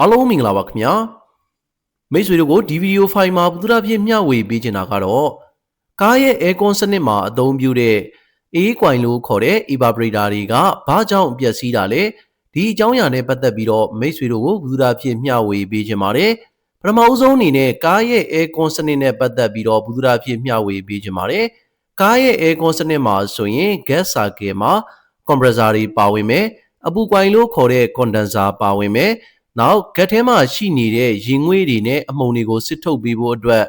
အားလုံးမင်္ဂလာပါခင်ဗျာမိတ်ဆွေတို့ကိုဒီဗီဒီယိုဖိုင်မှာပူဒရာဖြစ်မျှဝေပေးချင်တာကတော့ကားရဲ့ aircon စနစ်မှာအသုံးပြုတဲ့အေးကွိုင်လို့ခေါ်တဲ့ evaporator တွေကဘာကြောင့်ပျက်စီးတာလဲဒီအကြောင်းအရာနဲ့ပတ်သက်ပြီးတော့မိတ်ဆွေတို့ကိုပူဒရာဖြစ်မျှဝေပေးချင်ပါတယ်ပထမအဆုံးအနေနဲ့ကားရဲ့ aircon စနစ်နဲ့ပတ်သက်ပြီးတော့ပူဒရာဖြစ်မျှဝေပေးချင်ပါတယ်ကားရဲ့ aircon စနစ်မှာဆိုရင် gas cycle မှာ compressor တွေပါဝင်မယ်အပူကွိုင်လို့ခေါ်တဲ့ condenser ပါဝင်မယ် နောက်ဂတ်ထဲမှာရှိနေတဲ့ရင်ငွေ့တွေနဲ့အမှုန်တွေကိုစစ်ထုတ်ပေးဖို့အတွက်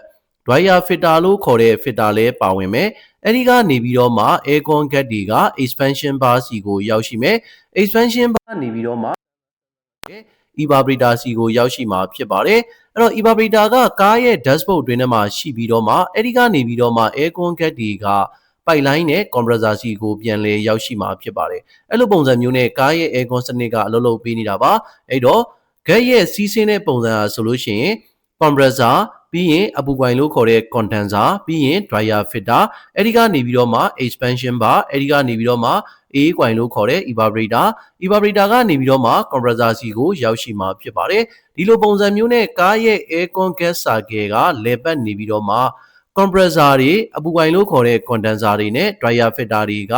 dryer filter လို့ခေါ်တဲ့ filter လည်းပါဝင်မယ်။အဲဒီကနေပြီးတော့မှ aircon gas တွေက expansion bar စီကိုရောက်ရှိမယ်။ expansion bar နေပြီးတော့မှ evaporator စီကိုရောက်ရှိမှာဖြစ်ပါတယ်။အဲ့တော့ evaporator ကကားရဲ့ dashboard တွင်ထဲမှာရှိပြီးတော့မှအဲဒီကနေပြီးတော့မှ aircon gas တွေကပိုက်လိုင်းနဲ့ compressor စီကိုပြန်လဲရောက်ရှိမှာဖြစ်ပါတယ်။အဲ့လိုပုံစံမျိုးနဲ့ကားရဲ့ aircon စနစ်ကအလုပ်လုပ်ပေးနေတာပါ။အဲ့တော့ gas ရဲ့စီးဆင်းတဲ့ပုံစံအားဆိုလို့ရှိရင် compressor ပြီးရင်အပူကွိုင်လို့ခေါ်တဲ့ condenser ပြီးရင် dryer filter အဲဒီကနေပြီးတော့မှ expansion bar အဲဒီကနေပြီးတော့မှအေးကွိုင်လို့ခေါ်တဲ့ evaporator evaporator ကနေပြီးတော့မှ compressor စီကိုရောက်ရှိမှာဖြစ်ပါတယ်ဒီလိုပုံစံမျိုးနဲ့ကားရဲ့ aircon gas cycle ကလေပတ်နေပြီးတော့မှ compressor တွေအပူကွိုင်လို့ခေါ်တဲ့ condenser တွေနဲ့ dryer filter တွေက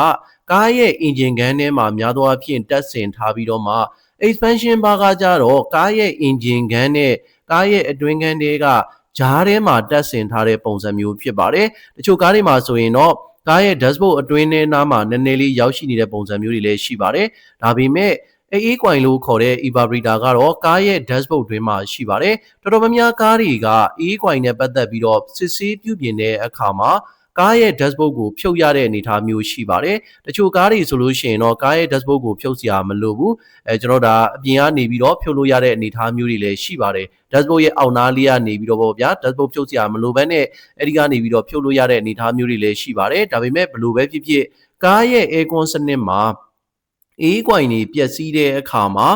ကားရဲ့ engine gun ထဲမှာများသောအားဖြင့်တက်ဆင်ထားပြီးတော့မှ expansion bar ကကြတော့ကားရဲ့ engine gun နဲ့ကားရဲ့အတွင်းခန်းတွေကဂျားထဲမှာတက်ဆင်ထားတဲ့ပုံစံမျိုးဖြစ်ပါတယ်။တချို့ကားတွေမှာဆိုရင်တော့ကားရဲ့ dashboard အတွင်းထဲနားမှာနည်းနည်းလေးရောက်ရှိနေတဲ့ပုံစံမျိုးတွေလည်းရှိပါတယ်။ဒါပေမဲ့အေးကွိုင်လို့ခေါ်တဲ့ evaporator ကတော့ကားရဲ့ dashboard တွင်မှာရှိပါတယ်။တော်တော်များများကားတွေကအေးကွိုင်နဲ့ပတ်သက်ပြီးတော့စစ်ဆေးပြုပြင်တဲ့အခါမှာ ကားရဲ့ dashboard ကိုဖြုတ်ရတဲ့အနေအထားမျိုးရှိပါတယ်။တချို့ကားတွေဆိုလို့ရှိရင်တော့ကားရဲ့ dashboard ကိုဖြုတ်စရာမလိုဘူး။အဲကျွန်တော်ဒါအပြင်ကနေပြီးတော့ဖြုတ်လို့ရတဲ့အနေအထားမျိုးတွေလည်းရှိပါတယ်။ dashboard ရဲ့အောက်နားလေးကနေပြီးတော့ပေါ့ဗျာ dashboard ဖြုတ်စရာမလိုဘဲနဲ့အဲဒီကနေပြီးတော့ဖြုတ်လို့ရတဲ့အနေအထားမျိုးတွေလည်းရှိပါတယ်။ဒါပေမဲ့ဘလို့ပဲဖြစ်ဖြစ်ကားရဲ့ aircon စနစ်မှာအေးကွိုင်တွေပျက်စီးတဲ့အခါမှာ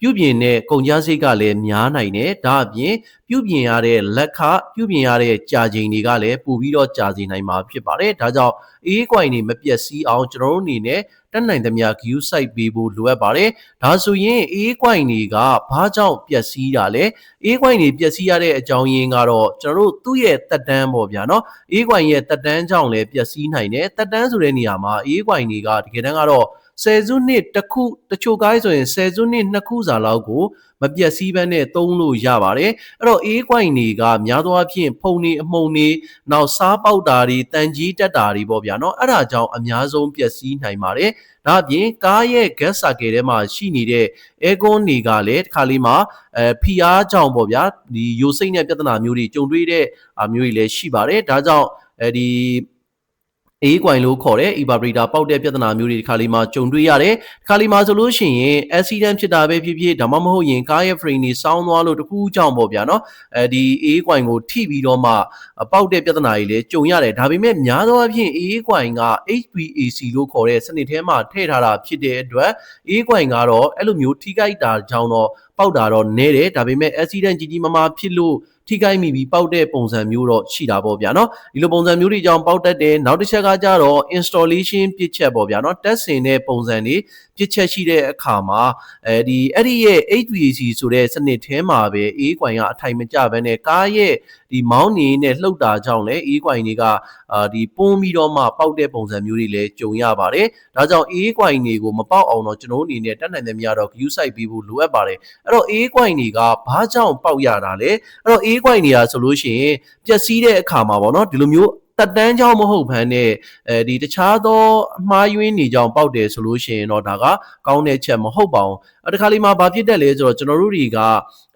ပြုပြင်တဲ့ကုန်ကျစရိတ်ကလည်းများနိုင်တယ်ဒါအပြင်ပြုပြင်ရတဲ့လက်ခပြုပြင်ရတဲ့ကြာချိန်တွေကလည်းပိုပြီးတော့ကြာစေနိုင်မှာဖြစ်ပါတယ်ဒါကြောင့်အေးကွိုင်တွေမပျက်စီးအောင်ကျွန်တော်တို့အနေနဲ့ တက်နိုင်သမျှ view site ပေးဖို့လိုအပ်ပါတယ်ဒါဆိုရင်အေးကွိုင်တွေကဘာကြောင့်ပျက်စီးတာလဲအေးကွိုင်တွေပျက်စီးရတဲ့အကြောင်းရင်းကတော့ကျွန်တော်တို့သူ့ရဲ့တက်တန်းပေါ့ဗျာနော်အေးကွိုင်ရဲ့တက်တန်းကြောင့်လည်းပျက်စီးနိုင်တယ်တက်တန်းဆိုတဲ့နေရာမှာအေးကွိုင်တွေကတကယ်တမ်းကတော့ဆယ်စုနှစ်တစ်ခုတချို့ကိုင်းဆိုရင်ဆယ်စုနှစ်နှစ်ခုစာလောက်ကိုမပြတ်စည်းဘဲနဲ့သုံးလို့ရပါတယ်အဲ့တော့အေးကွိုင်တွေကများသောအားဖြင့်ဖုန်နေအမှုန်နေနောက်စားပေါက်တာတွေတန်ကြီးတက်တာတွေပေါ့ဗျာနော်အဲ့ဒါကြောင့်အများဆုံးပျက်စီးနိုင်ပါတယ်ဒါအပြင်ကားရဲ့ gas cycle ထဲမှာရှိနေတဲ့ aircon တွေကလည်းတစ်ခါလေးမှာအဲဖိအားကြောင့်ပေါ့ဗျာဒီယိုစိမ့်တဲ့ပြဿနာမျိုးတွေကြုံတွေ့တဲ့အမျိုးတွေလည်းရှိပါတယ်ဒါကြောင့်အဲဒီ အေးကွိုင်လို့ခေါ်တဲ့ evaporator ပေါက်တဲ့ပြဿနာမျိုးတွေဒီခါလေးမှာကြုံတွေ့ရတယ်။ခါလေးမှာဆိုလို့ရှိရင် accident ဖြစ်တာပဲဖြစ်ဖြစ်ဒါမှမဟုတ်ရင်ကားရဲ့ frame တွေစောင်းသွားလို့တခုကြောင့်ပေါ့ဗျာနော်။အဲဒီအေးကွိုင်ကိုထိပြီးတော့မှပေါက်တဲ့ပြဿနာတွေလည်းကြုံရတယ်။ဒါပေမဲ့များသောအားဖြင့်အေးကွိုင်က HVAC လို့ခေါ်တဲ့စနစ်ထဲမှာထည့်ထားတာဖြစ်တဲ့အတွက်အေးကွိုင်ကတော့အဲ့လိုမျိုးထိခိုက်တာကြောင့်တော့ပေါက်တာတော့နည်းတယ်။ဒါပေမဲ့ accident ကြီးကြီးမားမားဖြစ်လို့ ထိခိုက်မိပြီးပေါက်တဲ့ပုံစံမျိုးတော့ရှိတာပေါ့ဗျာနော်ဒီလိုပုံစံမျိုးတွေကြောင့်ပေါက်တတ်တယ်နောက်တစ်ချက်ကကြတော့ installation ပြစ်ချက်ပေါ့ဗျာနော်တက်ဆင်တဲ့ပုံစံတွေပြစ်ချက်ရှိတဲ့အခါမှာအဲဒီအဲ့ဒီရဲ့ HVAC ဆိုတဲ့စနစ်ထဲမှာပဲအေးကွိုင်ကအထိုင်မကျဘဲနဲ့ကားရဲ့ဒီမောင်းနေနဲ့လှုပ်တာကြောင့်လည်းအေးကွိုင်တွေကအာဒီပုံးပြီးတော့မှပေါက်တဲ့ပုံစံမျိုးတွေလည်းကြုံရပါတယ်ဒါကြောင့်အေးကွိုင်တွေကိုမပေါက်အောင်တော့ကျွန်တော်တို့အနေနဲ့တက်နိုင်တဲ့များတော့ view site ပေးဖို့လိုအပ်ပါတယ်အဲ့တော့အေးကွိုင်တွေကဘာကြောင့်ပေါက်ရတာလဲအဲ့တော့အေးကွိုင်တွေကဆိုလို့ရှိရင်ပျက်စီးတဲ့အခါမှာပေါ့နော်ဒီလိုမျိုးတက်တန်းကြောင့်မဟုတ်ဘဲနဲ့အဲဒီတခြားသောအမှားယွင်းနေကြောင်ပေါက်တယ်ဆိုလို့ရှိရင်တော့ဒါကကောင်းတဲ့ချက်မဟုတ်ပါဘူးအတခါလေးမှာဘာဖြစ်တက်လဲဆိုတော့ကျွန်တော်တို့တွေက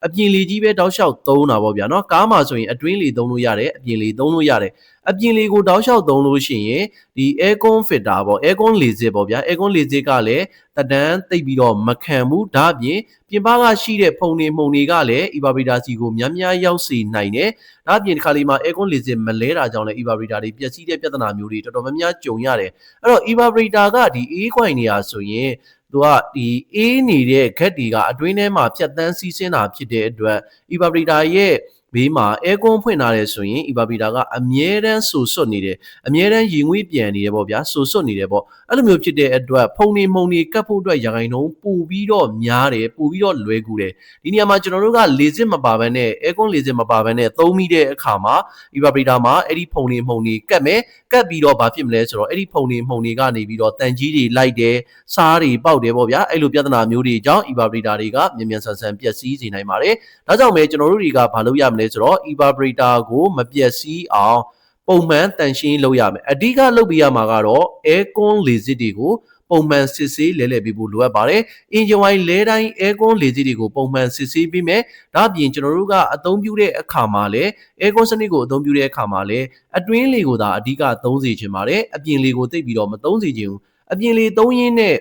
အပြင်လေကြီးပဲတောက်လျှောက်သုံးတာပေါ့ဗျာနော်ကားမှာဆိုရင်အတွင်းလေသုံးလို့ရတယ်အပြင်လေသုံးလို့ရတယ်အပြင်လေကိုတောက်လျှောက်သုံးလို့ရှိရင်ဒီ aircon filter ပေါ့ aircon လေစစ်ပေါ့ဗျာ aircon လေစစ်ကလည်းတဒန်းတိတ်ပြီးတော့မခံဘူးဒါအပြင်ပြင်ပကရှိတဲ့ဖုန်နေမှုန်တွေကလည်း evaporator စီကိုများများရောက်စေနိုင်တယ်ဒါအပြင်ဒီခါလေးမှာ aircon လေစစ်မလဲတာကြောင့်လည်း evaporator တွေပျက်စီးတဲ့ပြဿနာမျိုးတွေတော်တော်များများကြုံရတယ်အဲ့တော့ evaporator ကဒီ A ခွိုင်နေရာဆိုရင်သူကဒီအေးနေတဲ့ gat တွေကအတွင်းထဲမှာဖြတ်တန်းစီးဆင်းတာဖြစ်တဲ့အတွက် evaporator ရဲ့ ဘေးမှာ aircon ဖွင့်ထားတယ်ဆိုရင် evaporator ကအမြဲတမ်းဆူဆွတ်နေတယ်အမြဲတမ်းရေငွေ့ပြန်နေတယ်ပေါ့ဗျာဆူဆွတ်နေတယ်ပေါ့အဲ့လိုမျိုးဖြစ်တဲ့အတွက်ဖုန်နေမှုန်နေကတ်ဖို့အတွက်ရာခိုင်နှုန်းပိုပြီးတော့များတယ်ပိုပြီးတော့လွယ်ကူတယ်ဒီနေရာမှာကျွန်တော်တို့ကလေစစ်မပါဘဲနဲ့ aircon လေစစ်မပါဘဲနဲ့သုံးမိတဲ့အခါမှာ evaporator မှာအဲ့ဒီဖုန်နေမှုန်နေကတ်မယ် ကတ်ပြီးတော့ဘာဖြစ်မလဲဆိုတော့အဲ့ဒီဖုန်နေမှုန်နေကနေပြီးတော့တန်ကြီးတွေလိုက်တယ်စားတွေပေါက်တယ်ပေါ့ဗျာအဲ့လိုပြဿနာမျိုးတွေကြောင့် evaporator တွေကမြန်မြန်ဆန်ဆန်ပျက်စီးစေနိုင်ပါတယ်ဒါကြောင့်ပဲကျွန်တော်တို့တွေကဘာလုပ်ရမလဲဆိုတော့ evaporator ကိုမပျက်စီးအောင်ပုံမှန်တန်ရှင်းလုပ်ရမယ်အဓိကလုပ်ပြရမှာကတော့ aircon လေစစ်တွေကို ပုံမှန်စစ်ဆေးလဲလှယ်ပေးဖို့လိုအပ်ပါတယ်။ engine wine လဲတိုင်း aircon လေစစ်တွေကိုပုံမှန်စစ်ဆေးပေးမယ်။ဒါ့အပြင်ကျွန်တော်တို့ကအသုံးပြုတဲ့အခါမှာလည်း aircon စနစ်ကိုအသုံးပြုတဲ့အခါမှာလည်းအတွင်းလေကိုသာအဓိကသုံးစေချင်ပါတယ်။အပြင်လေကိုသိပ်ပြီးတော့မသုံးစေချင်ဘူး။အပြင်လေသုံးရင်းနဲ့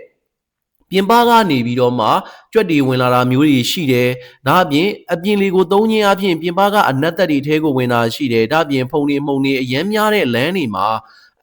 ပြင်ပကနေပြီးတော့မှကြွက်တွေဝင်လာတာမျိုးတွေရှိတယ်။ဒါအပြင်အပြင်လေကိုသုံးခြင်းအပြင်ပြင်ပကအနက်သက်တွေထဲကိုဝင်တာရှိတယ်။ဒါအပြင်ဖုန်တွေမှုန်တွေအရမ်းများတဲ့လမ်းတွေမှာ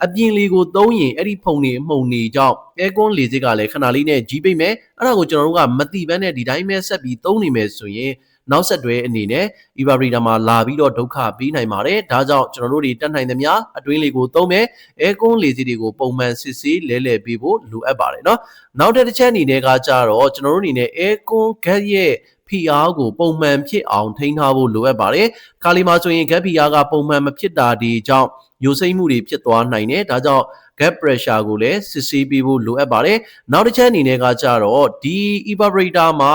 အပြင်လေကိုသုံးရင်အဲ့ဒီဖုန်တွေအမှုန်တွေကြောင့် aircon လေစစ်ကလည်းခဏလေးနဲ့ကြီးပိတ်မယ်။အဲ့ဒါကိုကျွန်တော်တို့ကမတိဘဲနဲ့ဒီတိုင်းပဲဆက်ပြီးသုံးနေမယ်ဆိုရင်နောက်ဆက်တွဲအနေနဲ့ evaporator မှာလာပြီးတော့ဒုက္ခပေးနိုင်ပါတယ်။ဒါကြောင့်ကျွန်တော်တို့တွေတက်နိုင်သမျှအတွင်းလေကိုသုံးမယ်။ aircon လေစီတွေကိုပုံမှန်စစ်ဆေးလဲလှယ်ပေးဖို့လိုအပ်ပါတယ်เนาะ။နောက်တစ်ချက်အနေနဲ့ကကြတော့ကျွန်တော်တို့အနေနဲ့ aircon gas ရဲ့ PR ကိုပုံမှန်ဖြစ်အောင်ထိန်းထားဖို့လိုအပ်ပါတယ်။ခါလီမှာဆိုရင် gas PR ကပုံမှန်မဖြစ်တာဒီကြောင့်ယိုစိမ့်မှုတွေဖြစ်သွားနိုင်တယ်။ဒါကြောင့် gas pressure ကိုလည်းစစ်ဆေးပေးဖို့လိုအပ်ပါတယ်။နောက်တစ်ချက်အနေနဲ့ကကြတော့ဒီ evaporator မှာ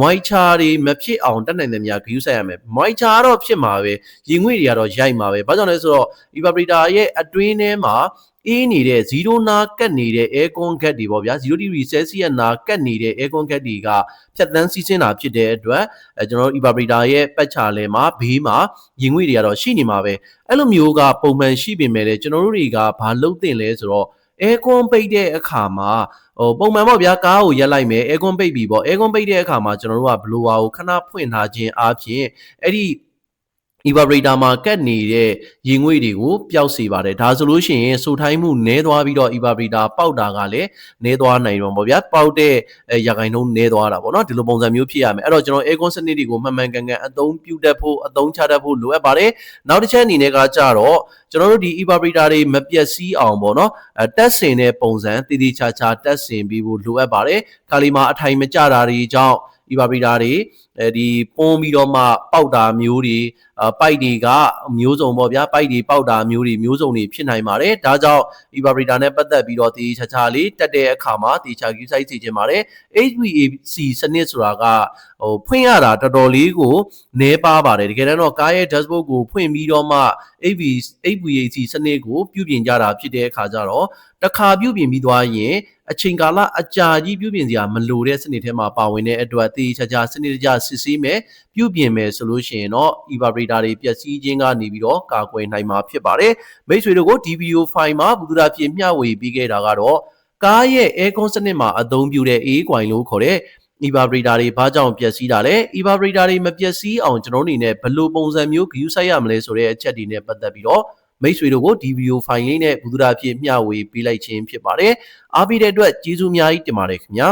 moisture တွေမဖြစ်အောင်တက်နိုင်တဲ့များဂရုစိုက်ရမယ်။ moisture ကတော့ဖြစ်မှာပဲ။ရေငွေ့တွေကတော့ရိုက်မှာပဲ။ဘာကြောင့်လဲဆိုတော့ evaporator ရဲ့အတွင်းထဲမှာ အေးနေတဲ့0နာကတ်နေတဲ့ aircon gas တွေပေါ့ဗျာ0 degree celsius နာကတ်နေတဲ့ aircon gas တွေကဖြတ်တန်းစီးဆင်းတာဖြစ်တဲ့အတွက်အဲကျွန်တော်တို့ evaporator ရဲ့ပတ်ချာလဲမှာဘေးမှာရင်ငွေ့တွေကတော့ရှိနေမှာပဲအဲ့လိုမျိုးကပုံမှန်ရှိပေမဲ့လည်းကျွန်တော်တို့တွေကဘာလုပ်သင့်လဲဆိုတော့ aircon ပိတ်တဲ့အခါမှာဟိုပုံမှန်ပေါ့ဗျာကားကိုရက်လိုက်မယ် aircon ပိတ်ပြီပေါ့ aircon ပိတ်တဲ့အခါမှာကျွန်တော်တို့က blower ကိုခဏဖွင့်ထားခြင်းအပြင်အဲ့ဒီ evaporator မှာကတ်နေတဲ့ရေငွေ့တွေကိုပျောက်စေပါတယ်ဒါဆိုလို့ရှိရင်ဆူထိုင်းမှုနည်းသွားပြီးတော့ evaporator ပေါက်တာကလည်းနည်းသွားနိုင်တော့ဗောဗျာပေါက်တဲ့ရာခိုင်နှုန်းနည်းသွားတာဗောနော်ဒီလိုပုံစံမျိုးဖြစ်ရမယ်အဲ့တော့ကျွန်တော် aircon စနစ်တွေကိုမှန်မှန်ကန်ကန်အသုံးပြုတတ်ဖို့အသုံးချတတ်ဖို့လိုအပ်ပါတယ်နောက်တစ်ချက်အနေနဲ့ကကြတော့ကျွန်တော်တို့ဒီ evaporator တွေမပျက်စီးအောင်ဗောနော်အဲတက်ဆင်တဲ့ပုံစံတည်တည်ချာချာတက်ဆင်ပြီးဖို့လိုအပ်ပါတယ်ခါလီမှာအထိုင်မကျတာတွေကြောင့် evaporator တွေအဲဒီပွန်းပြီးတော့မှပေါက်တာမျိုးတွေပိုက်တွေကမျိုးစုံပေါ့ဗျာပိုက်တွေပေါက်တာမျိုးတွေမျိုးစုံတွေဖြစ်နိုင်ပါတယ်ဒါကြောင့် evaporator နဲ့ပတ်သက်ပြီးတော့ဒီချာချာလေးတက်တဲ့အခါမှာဒီချာ Q size စီခြင်းပါတယ် HVAC စနစ်ဆိုတာကဟိုဖွင့်ရတာတော်တော်လေးကိုနည်းပါပါတယ်တကယ်တော့ကားရဲ့ dashboard ကိုဖွင့်ပြီးတော့မှ HV HVAC စနစ်ကိုပြုပြင်ကြတာဖြစ်တဲ့အခါကျတော့တစ်ခါပြုပြင်ပြီးသွားရင်အချိန်ကာလအကြာကြီးပြုပြင်စရာမလိုတဲ့စနစ်ထဲမှာပါဝင်တဲ့အတွက်တေးချာချာစနစ်တကျစစ်ဆေးမယ်ပြုပြင်မယ်ဆိုလို့ရှိရင်တော့ evaporator တွေပျက်စီးခြင်းကနေပြီးတော့ကာကွယ်နိုင်မှာဖြစ်ပါတယ်မိတ်ဆွေတို့ကိုဒီဗီဒီယိုဖိုင်မှာဘူဒရာဖြစ်မျှဝေပေးခဲ့တာကတော့ကားရဲ့ aircon စနစ်မှာအသုံးပြုတဲ့ A coin လို့ခေါ်တဲ့ evaporator တွေဘာကြောင့်ပျက်စီးတာလဲ evaporator တွေမပျက်စီးအောင်ကျွန်တော်တို့အနေနဲ့ဘယ်လိုပုံစံမျိုးဂရုစိုက်ရမလဲဆိုတဲ့အချက်တွေနဲ့ပတ်သက်ပြီးတော့မိတ်ဆွေတို့ကိုဒီဗီဒီယိုဖိုင်လေးနဲ့ဘုဒ္ဓဖြစ်မျှဝေပေးလိုက်ခြင်းဖြစ်ပါတယ်အားပေးတဲ့အတွက်ကျေးဇူးအများကြီးတင်ပါတယ်ခင်ဗျာ